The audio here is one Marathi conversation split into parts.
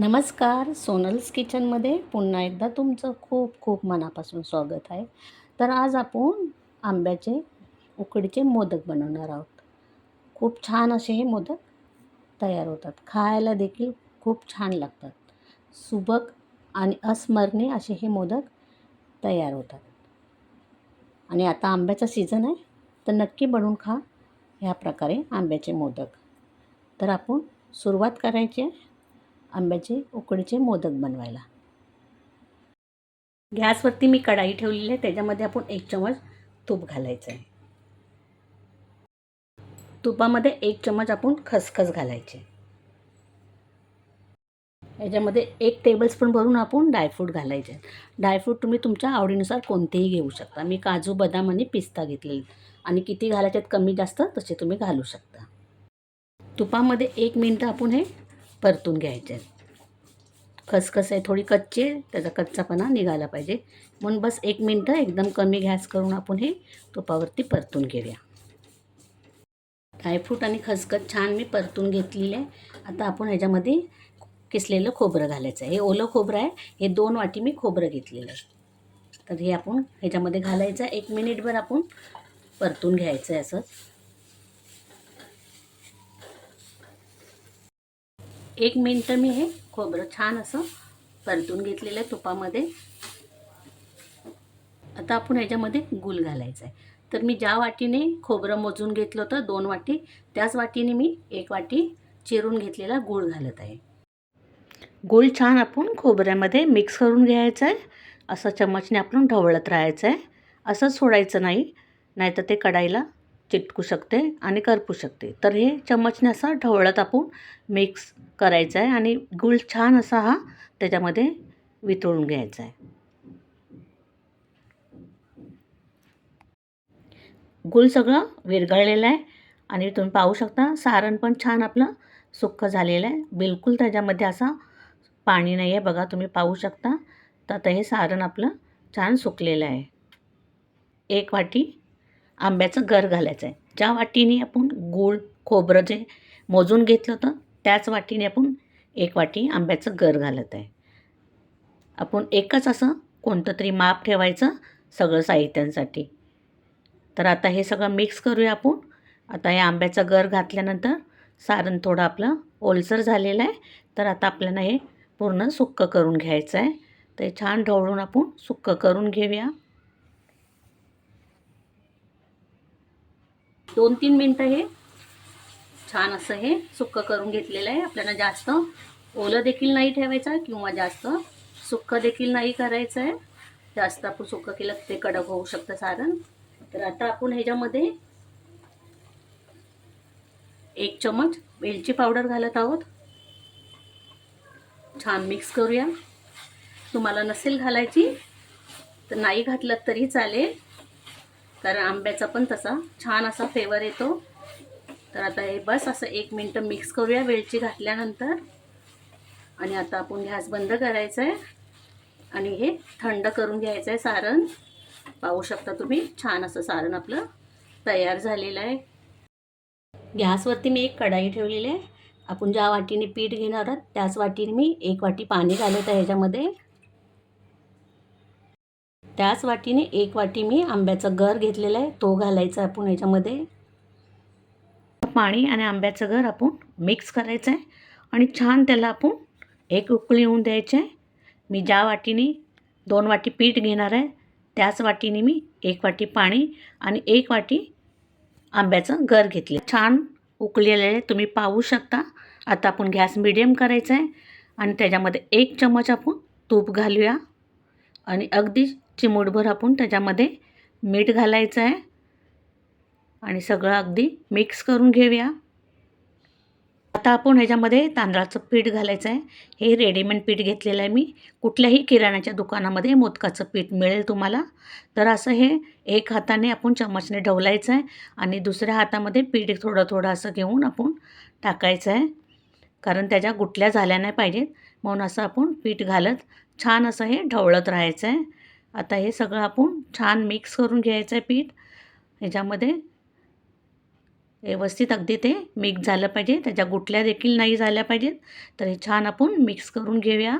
नमस्कार सोनल्स किचनमध्ये पुन्हा एकदा तुमचं खूप खूप मनापासून स्वागत आहे. तर आज आपण आंब्याचे उकडीचे मोदक बनवणार आहोत. खूप छान असे हे मोदक तयार होतात. खायला देखील खूप छान लागतात. सुबक आणि अस्मरणीय असे हे मोदक तयार होतात. आणि आता आंब्याचा सीझन आहे तर नक्की बनवून खा ह्या प्रकारे आंब्याचे मोदक. तर आपण सुरुवात करायची आहे. आंब्याचे उकडीचे मोदक बनवायला. गॅसवरती मी कढाई ठेवलेली आहे त्याच्यामध्ये आपण एक चमच तूप घालायचं आहे तुपामध्ये एक चमच आपण खसखस घालायचे. याच्यामध्ये एक टेबलस्पून भरून आपण ड्रायफ्रूट घालायचे. ड्रायफ्रूट तुम्ही तुमच्या आवडीनुसार कोणतेही घेऊ शकता. मी काजू बदाम आणि पिस्ता घेतलेले. आणि किती घालायचे कमी जास्त तसे तुम्ही घालू शकता. तुपामध्ये एक मिनटं आपण हे परतून घ्यायचे खसखस आहे थोडी कच्ची आहे त्याचा कच्चापणा निघाला पाहिजे. म्हणून बस एक मिनटं एकदम कमी गॅस करून आपण हे तुपावरती परतून घेऊया. ड्रायफ्रूट आणि खसखस छान मी परतून घेतलेली आहे. आता आपण ह्याच्यामध्ये किसलेलं खोबरं घालायचं आहे. हे ओलं खोबरं आहे. हे दोन वाटी मी खोबरं घेतलेलं आहे. तर हे आपण ह्याच्यामध्ये घालायचं आहे. एक मिनिटभर आपण परतून घ्यायचं आहे असंच एक मिनटं मी हे खोबरं छान असं परतून घेतलेलं आहे तुपामध्ये. आता आपण ह्याच्यामध्ये गुल घालायचं आहे. तर मी ज्या वाटीने खोबरं मोजून घेतलं होतं दोन वाटी त्याच वाटीने मी एक वाटी चिरून घेतलेला गूळ घालत आहे. गूळ छान आपण खोबऱ्यामध्ये मिक्स करून घ्यायचं आहे. असं चमचने आपण ढवळत राहायचं आहे. असंच सोडायचं नाही नाहीतर ते कढाईला चिटकू शकते आणि करपू शकते. तर हे चमचने असं ढवळत आपण मिक्स करायचं आहे आणि गुळ छान असा हा त्याच्यामध्ये वितळून घ्यायचा आहे गुळ सगळं विरघळलेलं आहे आणि तुम्ही पाहू शकता सारण पण छान आपलं सुक्क झालेलं आहे बिलकुल त्याच्यामध्ये असा पाणी नाही आहे बघा तुम्ही पाहू शकता. तर आता हे सारण आपलं छान सुकलेलं आहे एक वाटी आंब्याचं गर घालायचं आहे. ज्या वाटीने आपण गूळ खोबरं जे मोजून घेतलं होतं त्याच वाटीने आपण एक वाटी आंब्याचं गर घालत आहे. आपण एकच असं कोणतं तरी माप ठेवायचं सगळं साहित्यांसाठी. तर आता हे सगळं मिक्स करूया आपण. आता हे आंब्याचं गर घातल्यानंतर सारण थोडं आपलं ओलसर झालेलं आहे. तर आता आपल्याला हे पूर्ण सुक्क करून घ्यायचं आहे. ते छान ढवळून आपण सुक्क करून घेऊया. दोन तीन मिनटं हे छान असं हे सुक्कं करून घेतलेलं आहे. आपल्याला जास्त ओलं देखील नाही ठेवायचं किंवा जास्त सुक्क देखील नाही करायचं आहे. जास्त आपण सुक्कं केलं ते कडक होऊ शकतं सारण. तर आता आपण ह्याच्यामध्ये एक चमच वेलची पावडर घालत आहोत. छान मिक्स करूया. तुम्हाला नसेल घालायची तर नाही घातलं तरी चालेल. कारण आंब्याचा पण तसा छान असा फ्लेवर येतो. तर आता हे बस असं एक मिनटं मिक्स करूया वेलची घातल्यानंतर. आणि आता आपण गॅस बंद करायचा आहे आणि हे थंड करून घ्यायचं आहे सारण. पाहू शकता तुम्ही छान असं सारण आपलं तयार झालेलं आहे. गॅसवरती मी एक कढाई ठेवलेली आहे. आपण ज्या वाटीने पीठ घेणार आहोत त्याच वाटीने मी एक वाटी पाणी घालत आहे ह्याच्यामध्ये. त्याच वाटीने एक वाटी मी आंब्याचा गर घेतलेला आहे. तो घालायचा आपण याच्यामध्ये. पाणी आणि आंब्याचं गर आपण मिक्स करायचं आहे. आणि छान त्याला आपण एक उकळी होऊन द्यायचं आहे. मी ज्या वाटीने दोन वाटी पीठ घेणार आहे त्याच वाटीने मी एक वाटी पाणी आणि एक वाटी आंब्याचं गर घेतले छान उकळलेलं आहे. तुम्ही पाहू शकता. आता आपण गॅस मिडियम करायचा आहे. आणि त्याच्यामध्ये एक चमच आपण तूप घालूया. आणि अगदी चिमूटभर आपण त्याच्यामध्ये मीठ घालायचं आहे. आणि सगळं अगदी मिक्स करून घेऊया. आता आपण ह्याच्यामध्ये तांदळाचं पीठ घालायचं आहे. हे रेडीमेड पीठ घेतलेलं आहे मी. कुठल्याही किराण्याच्या दुकानामध्ये मोदकाचं पीठ मिळेल तुम्हाला. तर असं हे एक हाताने आपण चमचने ढवलायचं आहे. आणि दुसऱ्या हातामध्ये पीठ थोडं थोडं असं घेऊन आपण टाकायचं आहे. कारण त्याच्या गुटल्या झाल्या नाही पाहिजेत. म्हणून असं आपण पीठ घालत छान असं हे ढवळत राहायचं आहे. आता हे सगळं आपण छान मिक्स करून घ्यायचं आहे पीठ. ह्याच्यामध्ये व्यवस्थित अगदी ते मिक्स झालं पाहिजे. त्याच्या गुटल्या देखील नाही झाल्या पाहिजेत. तर हे छान आपण मिक्स करून घेऊया.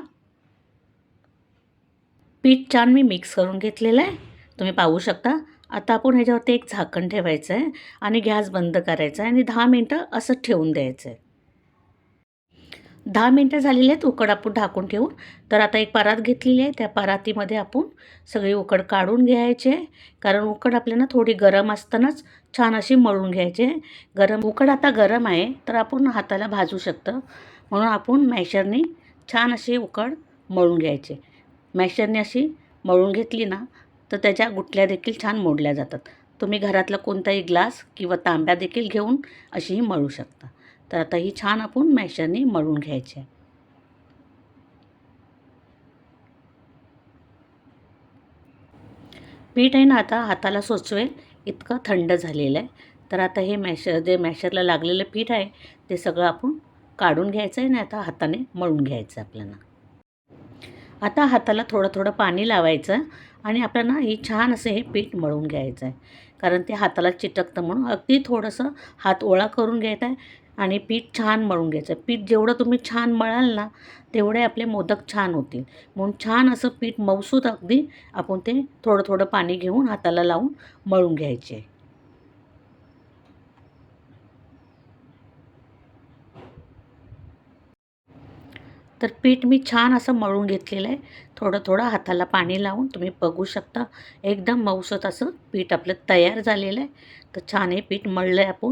पीठ छान मी मिक्स करून घेतलेलं आहे. तुम्ही पाहू शकता. आता आपण ह्याच्यावरती एक झाकण ठेवायचं आहे आणि गॅस बंद करायचा आहे आणि दहा मिनटं असं ठेवून द्यायचं आहे दहा मिनटं झालेली आहेत उकड आपण ढाकून ठेवून. तर आता एक परात घेतलेली आहे त्या परातीमध्ये आपण सगळी उकड काढून घ्यायची आहे. कारण उकड आपल्याला थोडी गरम असतानाच छान अशी मळून घ्यायची आहे. गरम उकड आता गरम आहे तर आपण हाताला भाजू शकतं. म्हणून आपण मॅशरने छान अशी उकड मळून घ्यायचे मॅशरने अशी मळून घेतली ना तर त्याच्या गुटल्या देखील छान मोडल्या जातात. तुम्ही घरातला कोणताही ग्लास किंवा तांब्या देखील घेऊन अशीही मळू शकता. तर आता ही छान आपण मॅशरने मळून घ्यायची आहे. पीठ आहे ना आता हाताला सोचवेल इतकं थंड झालेलं आहे. तर आता हे मॅशर जे मॅशरला लागलेलं पीठ आहे ते सगळं आपण काढून घ्यायचं आहे आणि आता हाताने मळून घ्यायचं आहे आपल्याला. आता हाताला थोडं थोडं पाणी लावायचं आणि आपल्याला ही छान असं हे पीठ मळून घ्यायचं आहे. कारण ते हाताला चिटकतं म्हणून अगदी थोडंसं हात ओळा करून घ्यायचं आहे. आणि पीठ छान मळून घ्यायचं. पीठ जेवढं तुम्ही छान मळाल ना तेवढे आपले मोदक छान होतील. म्हणून छान असं पीठ मऊसूत अगदी आपण ते थोडं थोडं पाणी घेऊन हाताला लावून मळून घ्यायचे. तर पीठ मी छान असं मळून घेतलेलं आहे. थोडं थोडं हाताला पाणी लावून तुम्ही बघू शकता. एकदम मऊसत असं पीठ आपलं तयार झालेलं आहे. तर छान हे पीठ मळलं आहे आपण.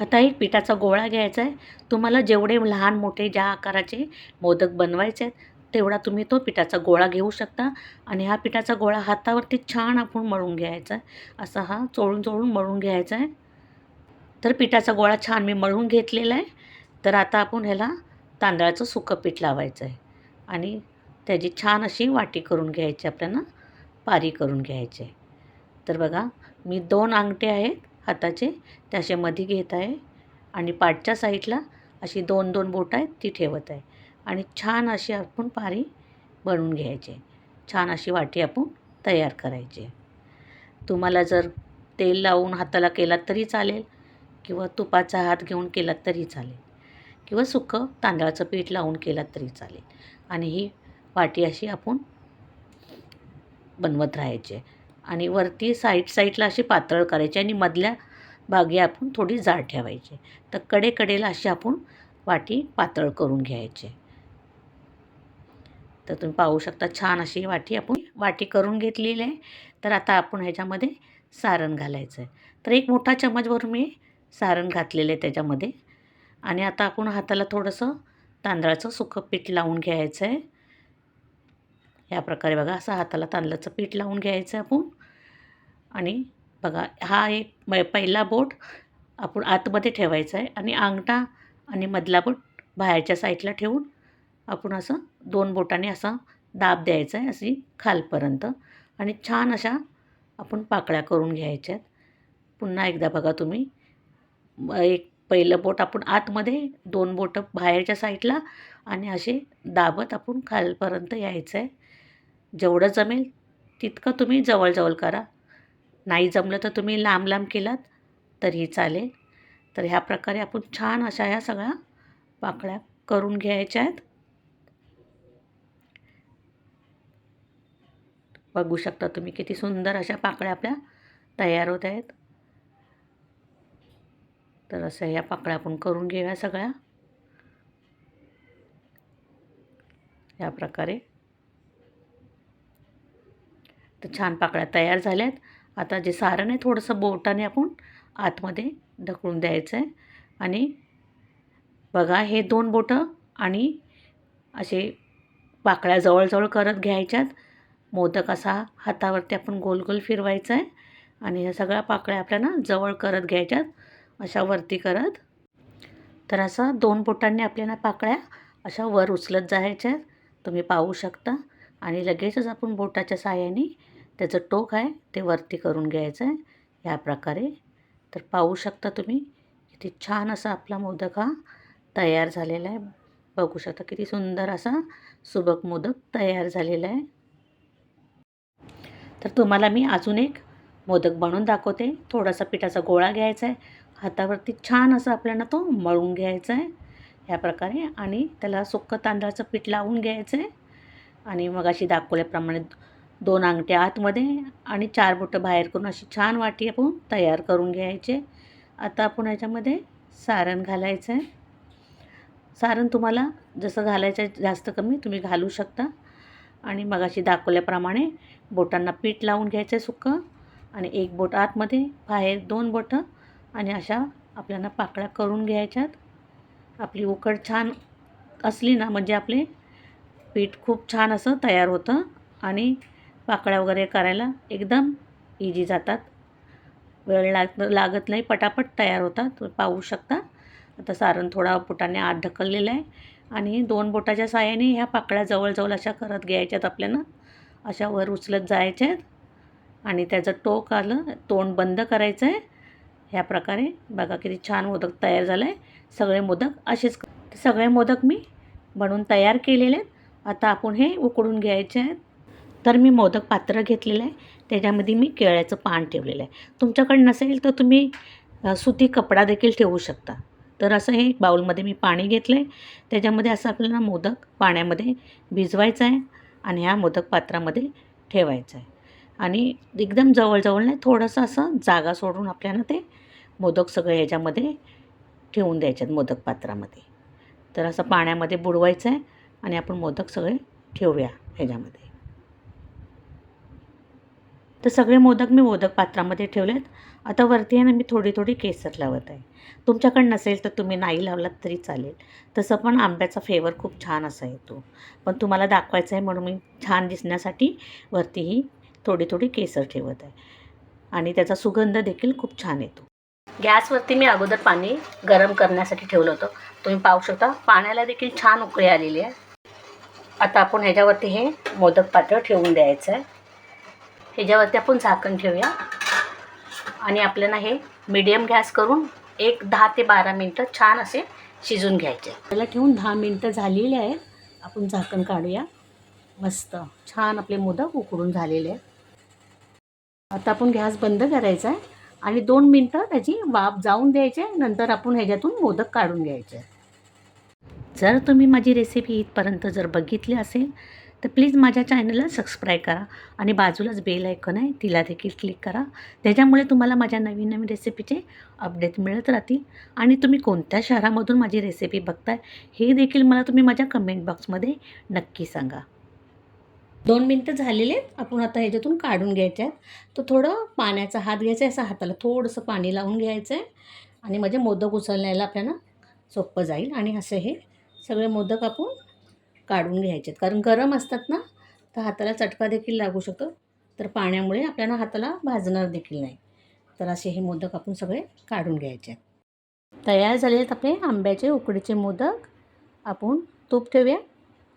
आता एक पिठाचा गोळा घ्यायचा आहे. तुम्हाला जेवढे लहान मोठे ज्या आकाराचे मोदक बनवायचे आहेत तेवढा तुम्ही तो पिठाचा गोळा घेऊ शकता. आणि हा पिठाचा गोळा हातावरती छान आपण मळून घ्यायचा आहे. असा हा चोळून चोळून मळून घ्यायचा आहे. तर पिठाचा गोळा छान मी मळून घेतलेला आहे. तर आता आपण ह्याला तांदळाचं सुकं पीठ लावायचं आहे. आणि त्याची छान अशी वाटी करून घ्यायची आपल्याला पारी करून घ्यायची आहे. तर बघा मी दोन अंगठे आहेत. हाताचे ते असे मध्ये घेत आहे आणि पाठच्या साईडला अशी दोन दोन बोटं आहेत ती ठेवत आहे. आणि छान अशी आपण पारी बनवून घ्यायची. छान अशी वाटी आपण तयार करायची. तुम्हाला जर तेल लावून हाताला केलात तरी चालेल किंवा तुपाचा हात घेऊन केलात तरी चालेल किंवा सुकं तांदळाचं पीठ लावून केलात तरी चालेल. आणि ही वाटी अशी आपण बनवत राहायची. आणि वरती साईड साईडला अशी पातळ करायची आणि मधल्या भागी आपण थोडी जाड ठेवायची. तर कडेकडेला अशी आपण वाटी पातळ करून घ्यायची. तर तुम्ही पाहू शकता छान अशी वाटी आपण वाटी करून घेतलेली आहे. तर आता आपण ह्याच्यामध्ये सारण घालायचं आहे तर एक मोठा चमचभर मी सारण घातलेलं आहे त्याच्यामध्ये. आणि आता आपण हाताला थोडंसं तांदळाचं सुकं पीठ लावून घ्यायचं आहे या प्रकारे बघा असं हाताला तांदळाचं पीठ लावून घ्यायचं आहे आपण. आणि बघा हा एक म पहिला बोट आपण आतमध्ये ठेवायचा आहे आणि अंगठा आणि मधला बोट बाहेरच्या साईडला ठेवून आपण असं दोन बोटाने असा दाब द्यायचा आहे अशी खालपर्यंत. आणि छान अशा आपण पाकळ्या करून घ्यायच्या आहेत. पुन्हा एकदा बघा तुम्ही एक पहिलं बोट आपण आतमध्ये दोन बोटं बाहेरच्या साईडला आणि असे दाबत आपण खालपर्यंत यायचं आहे. जेवढं जमेल तितकं तुम्ही जवळजवळ करा. नाही जमलं तर तुम्ही लांब लांब केलात तरीही चालेल. तर ह्या प्रकारे आपण छान अशा ह्या सगळ्या पाकळ्या करून घ्यायच्या आहेत. बघू शकता तुम्ही किती सुंदर अशा पाकळ्या आपल्या तयार होत आहेत. तर असं ह्या पाकळ्या आपण करून घेऊया सगळ्या. या प्रकारे. तर छान पाकळ्या तयार झाल्यात. आता जे सारण आहे थोडंसं बोटाने आपण आतमध्ये ढकलून द्यायचं आहे आणि बघा हे दोन बोटं आणि असे पाकळ्या जवळजवळ करत घ्यायच्यात. मोदक असा हातावरती आपण गोल गोल फिरवायचा आहे आणि ह्या सगळ्या पाकळ्या आपल्याला जवळ करत घ्यायच्यात अशा वरती करत. तर असं दोन बोटांनी आपल्याला पाकळ्या अशा वर उचलत जायच्या आहेत तुम्ही पाहू शकता. आणि लगेचच आपण बोटाच्या साह्याने त्याचं टोक आहे ते वरती करून घ्यायचं आहे. ह्या प्रकारे. तर पाहू शकता तुम्ही किती छान असा आपला मोदक हा तयार झालेला आहे. बघू शकता किती सुंदर असा सुबक मोदक तयार झालेला आहे. तर तुम्हाला मी अजून एक मोदक बनवून दाखवते. थोडासा पिठाचा गोळा घ्यायचा आहे. हातावरती छान असं आपल्याला तो मळून घ्यायचा आहे. ह्या प्रकारे. आणि त्याला सुक्कं तांदळाचं पीठ लावून घ्यायचं आहे. आणि मग अशी दाखवल्याप्रमाणे दोन अंगठ्या आतमध्ये आणि चार बोटं बाहेर करून अशी छान वाटी आपण तयार करून घ्यायचे. आता आपण याच्यामध्ये सारण घालायचं आहे. सारण तुम्हाला जसं घालायचं आहे जास्त कमी तुम्ही घालू शकता. आणि मग अशी दाखवल्याप्रमाणे बोटांना पीठ लावून घ्यायचं आहे सुक्कं आणि एक बोट आतमध्ये बाहेर दोन बोटं आणि अशा आपल्याला पाकळ्या करून घ्यायच्यात. आपली उकड छान असली ना म्हणजे आपले पीठ खूप छान असं तयार होतं. आणि पाकळ्या वगैरे करायला एकदम इजी जातात. वेळ लाग लागत नाही पटापट तयार होतात. तुम्ही पाहू शकता. आता सारण थोडा बोटाने आत ढकललेलं आहे. आणि दोन बोटाच्या साह्याने ह्या पाकळ्या जवळजवळ अशा करत घ्यायच्यात आपल्याला. अशा वर उचलत जायच्या आहेत आणि त्याचं टोक आलं तोंड बंद करायचं आहे ह्या प्रकारे बघा किती छान मोदक तयार झालं आहे सगळे मोदक असेच सगळे मोदक मी बनवून तयार केलेले आहेत. आता आपण हे उकडून घ्यायचे आहेत. तर मी मोदक पात्र घेतलेलं आहे. त्याच्यामध्ये मी केळ्याचं पान ठेवलेलं आहे. तुमच्याकडे नसेल तर तुम्ही सुती कपडा देखील ठेवू शकता. तर असं हे बाऊलमध्ये मी पाणी घेतलं आहे त्याच्यामध्ये असं आपल्याला मोदक पाण्यामध्ये भिजवायचं आहे आणि ह्या मोदक पात्रामध्ये ठेवायचं आहे. आणि एकदम जवळजवळ नाही थोडंसं असं जागा सोडून आपल्याला ते मोदक सगळे ह्याच्यामध्ये ठेवून द्यायच्यात मोदक पात्रामध्ये. तर असं पाण्यामध्ये बुडवायचं आहे आणि आपण मोदक सगळे ठेवूया ह्याच्यामध्ये. तर सगळे मोदक मी मोदक पात्रामध्ये ठेवलेत. आता वरती आहे ना मी थोडी थोडी केसर लावत आहे. तुमच्याकडे नसेल तर तुम्ही नाही लावलात तरी चालेल. तसं पण आंब्याचा फ्लेवर खूप छान असा येतो. पण तुम्हाला दाखवायचं आहे म्हणून मी छान दिसण्यासाठी वरतीही थोडी थोडी केसर ठेवत आहे. आणि त्याचा सुगंध देखील खूप छान येतो. गॅसवरती मी अगोदर पाणी गरम करण्यासाठी ठेवलं होतं. तुम्ही पाहू शकता पाण्याला देखील छान उकळी आलेली आहे. आता आपण ह्याच्यावरती हे मोदक पात्र ठेवून द्यायचं आहे. ह्याच्यावरती आपण झाकण ठेवूया. आणि आपल्याला हे मीडियम गॅस करून एक दहा ते बारा मिनटं छान असे शिजून घ्यायचे. त्याला ठेवून दहा मिनटं झालेली आहेत आपण झाकण काढूया. मस्त छान आपले मोदक उकडून झालेले आहेत. आता आपण गॅस बंद करायचा आहे. आणि दोन मिनटं त्याची वाफ जाऊन द्यायची आहे. नंतर आपण ह्याच्यातून मोदक काढून घ्यायचे जर तुम्ही माझी रेसिपी इथपर्यंत जर बघितली असेल तर प्लीज माझ्या चॅनलला सबस्क्राईब करा आणि बाजूलाच बेल ऐकन आहे तिला देखील क्लिक करा. त्याच्यामुळे तुम्हाला माझ्या नवीन नवीन रेसिपीचे अपडेट मिळत राहतील. आणि तुम्ही कोणत्या शहरामधून माझी रेसिपी बघताय हे देखील मला तुम्ही माझ्या कमेंट बॉक्समध्ये नक्की सांगा. दोन मिनटं झालेले आहेत. आपण आता ह्याच्यातून काढून घ्यायचे आहेत. तर थोडं पाण्याचा हात घ्यायचा आहे असं हाताला थोडंसं पाणी लावून घ्यायचं आहे. आणि माझे मोदक उचलण्याला आपल्याला सोपं जाईल. आणि असे हे सगळे मोदक आपण काढून घ्यायचे आहेत कारण गरम असतात ना तर हाताला चटका देखील लागू शकतो. तर पाण्यामुळे आपल्याला हाताला भाजणार देखील नाही. तर असे हे मोदक आपण सगळे काढून घ्यायचे आहेत. तयार झाले आहेत आपले आंब्याचे उकडीचे मोदक. आपण तूप ठेवूया.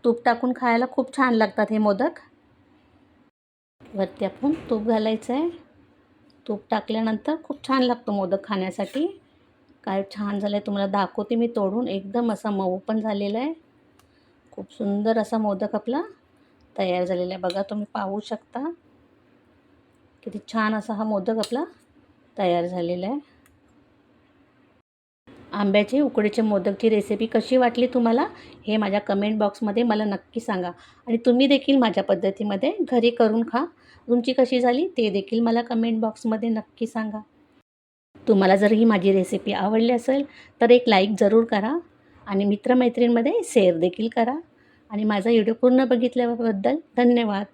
तूप टाकून खायला खूप छान लागतात हे मोदक. वरती आपण तूप घालायचं आहे. तूप टाकल्यानंतर खूप छान लागतो मोदक खाण्यासाठी. काय छान झालं आहे तुम्हाला दाखवते मी तोडून. एकदम असा मऊ पण झालेला आहे. खूप सुंदर असा मोदक आपला तयार झालेला आहे. बघा तुम्ही पाहू शकता. किती छान असा हा मोदक आपला तयार झालेला आहे. आंब्याचे उकडीचे मोदकची रेसिपी कशी वाटली तुम्हाला हे माझ्या कमेंट बॉक्समध्ये मला नक्की सांगा. आणि तुम्ही देखील माझ्या पद्धतीमध्ये घरी करून खा. तुमची कशी झाली ते देखील मला कमेंट बॉक्समध्ये नक्की सांगा. तुम्हाला जर ही माझी रेसिपी आवडली असेल तर एक लाईक जरूर करा. आणि मित्रमैत्रींमध्ये शेअर देखील करा. आणि माझा व्हिडिओ पूर्ण बघितल्याबद्दल धन्यवाद.